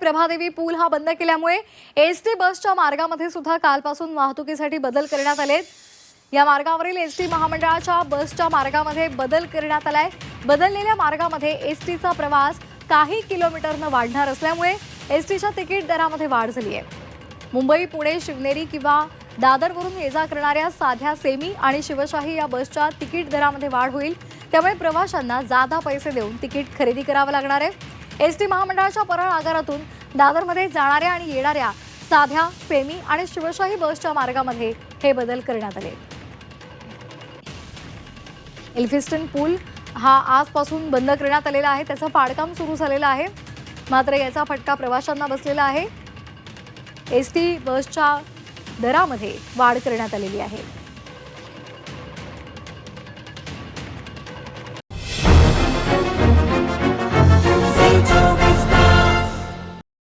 प्रभादेवी पूल हा बंद केल्यामुळे एस टी बसच्या मार्गामध्ये सुद्धा कालपासून वाहतुकीसाठी बदल करण्यात आले या मार्गावरील एस टी महामंडळाच्या बसच्या मार्गामध्ये बदल करण्यात आलाय. बदललेल्या मार्गामध्ये एस टीचा प्रवास काही किलोमीटरनं वाढणार असल्यामुळे एस टीच्या तिकीट दरामध्ये वाढ झाली आहे मुंबई पुणे शिवनेरी किंवा दादरवरून ये जा करणाऱ्या साध्या सेमी आणि शिवशाही या बसच्या तिकीट दरामध्ये वाढ होईल. त्यामुळे प्रवाशांना जादा पैसे देऊन तिकीट खरेदी करावं लागणार आहे. एस टी महामंडळाच्या परळ आगारातून दादरमध्ये जाणाऱ्या आणि येणाऱ्या साध्या सेमी आणि शिवशाही बसच्या मार्गामध्ये हे बदल करण्यात आले. एल्फिस्टन पूल हा आजपासून बंद करण्यात आलेला आहे. त्याचं पाडकाम सुरू झालेलं आहे. मात्र याचा फटका प्रवाशांना बसलेला आहे. एस टी बसच्या दरामध्ये वाढ करण्यात आलेली आहे.